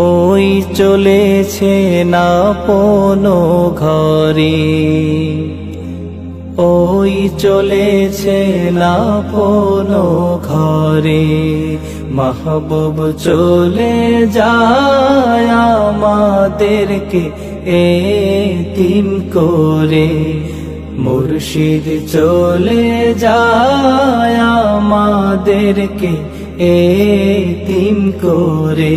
ওই চলেছে না পনো ঘরে। ওই চলেছে না পনো ঘরে। মাহবুব চলে যায় আমাদেরকে এ এতিম করে। মুর্শিদ চলে যায় আমাদেরকে এ এতিম করে।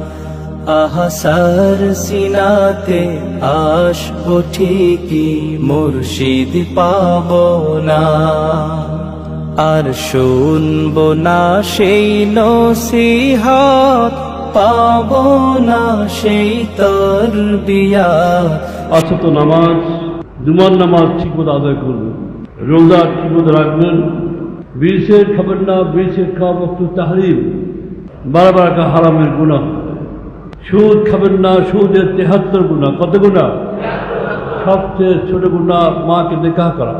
আহাসার সিনাতে আসব ঠিকই, মুর্শিদ পাব না। আর শুনব না সেই নসিহাত, পাব না সেই তর বিয়া অথত নামাজ, জুমার নামাজ ঠিক মতো আদায় করবেন রোজা ঠিক মতো রাখবেন। বিশের খাবেন না বিশের খাওয়া বস্তু তাহারিম। বারবার একটা হারামের গুণা সুদ খাবেন না, সুদের তেহাত্তর গুণা, কত গুণা? সবচেয়ে ছোট গুণা মাকে দেখা করা।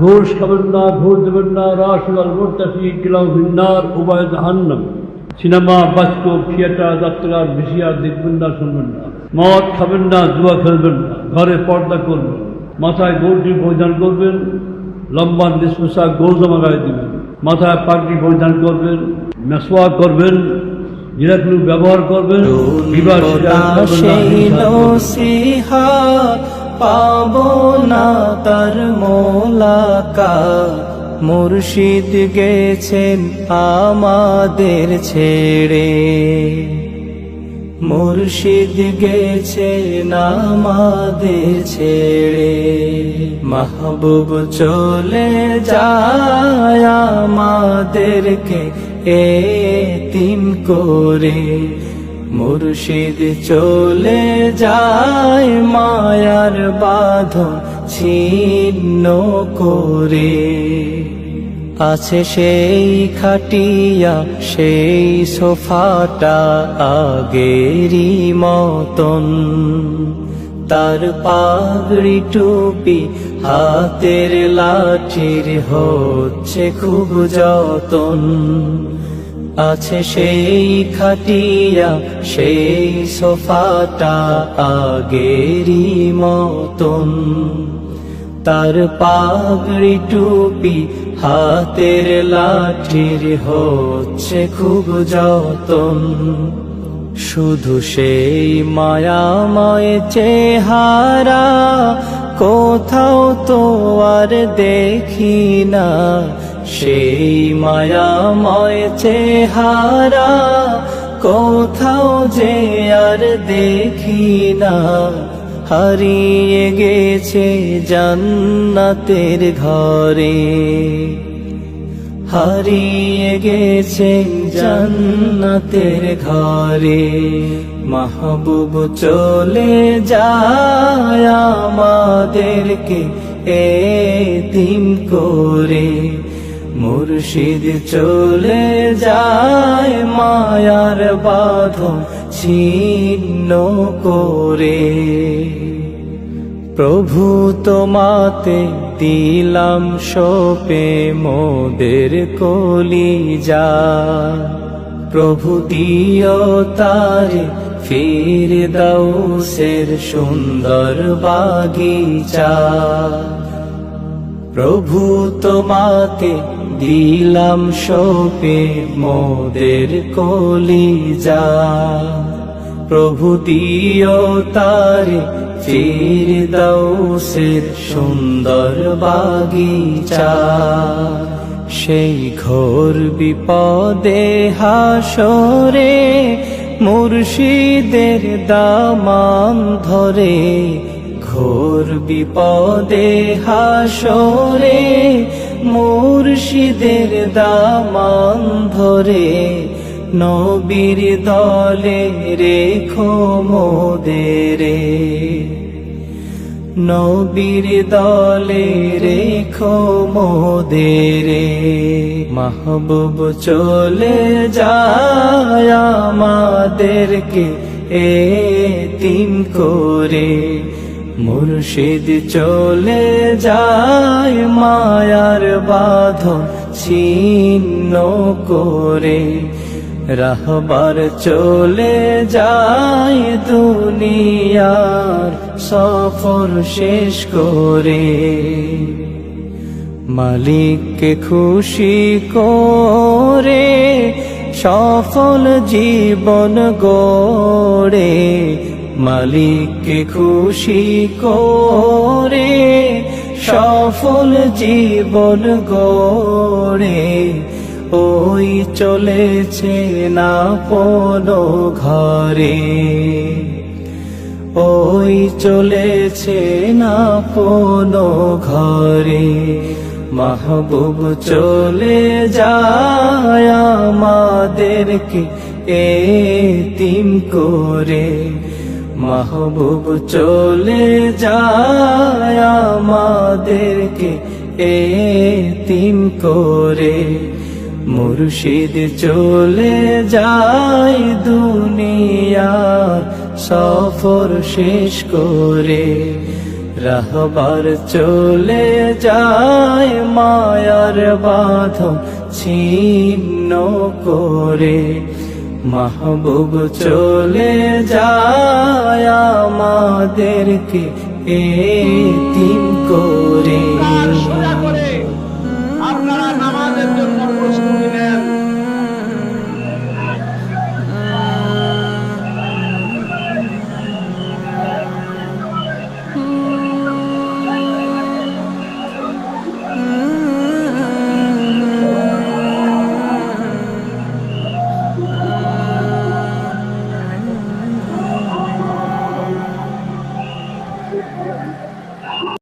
ঘোষ খাবেন না, ঘোষ দেবেন না, রাসুলাল মোর্তাফি কিলাউ ভিন্নার জাহান্নাম। সিনেমা বাস্কো থিয়েটার যাত্রা ভিসিআর দেখবেন না, শুনবেন না। মদ খাবেন না, জুয়া খেলবেন না, ঘরে পর্দা করবেন মাথায় গৌরটি পরিধান করবেন, লম্বা নিষ্পোষা গোল জমা দিবেন। মাথায় পাগড়ি পরিধান করবেন, মেসোয়া করবেন নিরাকুল ব্যবহার করবেন পাব না তার মোলাকা। মুর্শিদ গেছেন আমাদের ছেড়ে। মুর্শিদ গেছেন আমাদের ছেড়ে। মাহবুব চলে যায় আমাদেরকে। এতিম করে মুর্শিদ চলে যায় মায়ার বাঁধন ছিন্ন করে। আছে সেই খাটিয়া, সেই সোফাটা আগেরই মতন। তার পাগড়ি টুপি হাতের লাঠির হচ্ছে খুব যতন। আছে সেই খাটিয়া, সেই সোফাটা আগেরই মতন। তার পাগড়ি টুপি হাতের লাঠির হচ্ছে খুব যতন। শুধু সেই মায়াময় চেহারা কোথাও তো আর দেখি না। সেই মায়াময় চেহারা কোথাও যে আর দেখি না। হারিয়ে গেছে জান্নাতের ঘরে। হারিয়ে গেছে জান্নাতের ঘরে। মাহবুব চলে যায় আমাদেরকে এতিম করে। মুর্শিদ চলে যায় মায়ার বাঁধন ছিন্ন করে। প্রভু তোমাতে দিলাম সোপে মোদের কলি যা প্রভু দিও তারে, ফির দাউসের সুন্দর বাগিচা। প্রভু তোমাকে দিলাম সোপে মোদের কলি যা প্রভু দিও তারে ফির দাউসের সুন্দর বাগিচা, সেই ঘোর বিপদে হাসরে মুর্শিদের দামান ধরে, ঘোর বিপদে হাসরে মুর্শিদের দামান ধরে, নবীর দলে রেখো মোদেরে। নবীর দলে রেখো মোদেরে। মাহবুব চলে যায় আমাদেরকে এ তিন করে। মুর্শিদ চলে যায় মায়ার বাঁধন ছিন্ন করে। রাহবার চলে যায় দুনিয়ার সফর শেষ করে। মালিককে খুশি করে সফল জীবন গড়ে। মালিককে খুশি করে সফল জীবন গড়ে। ওই চলেছে না পনো ঘরে। ওই চলেছে না কোনো ঘরে। মাহবুব চলে যায় আমাদেরকে এ তিম করে। মাহবুব চলে যায় আমাদেরকে এ তিম করে। মুর্শিদ চলে যায় দুনিয়া, সফর শেষ করে রাহবার চলে যায় মায়ার বাঁধন ছিন্ন করে। মাহবুব চলে যায় আমাদেরকে এ তিন করে।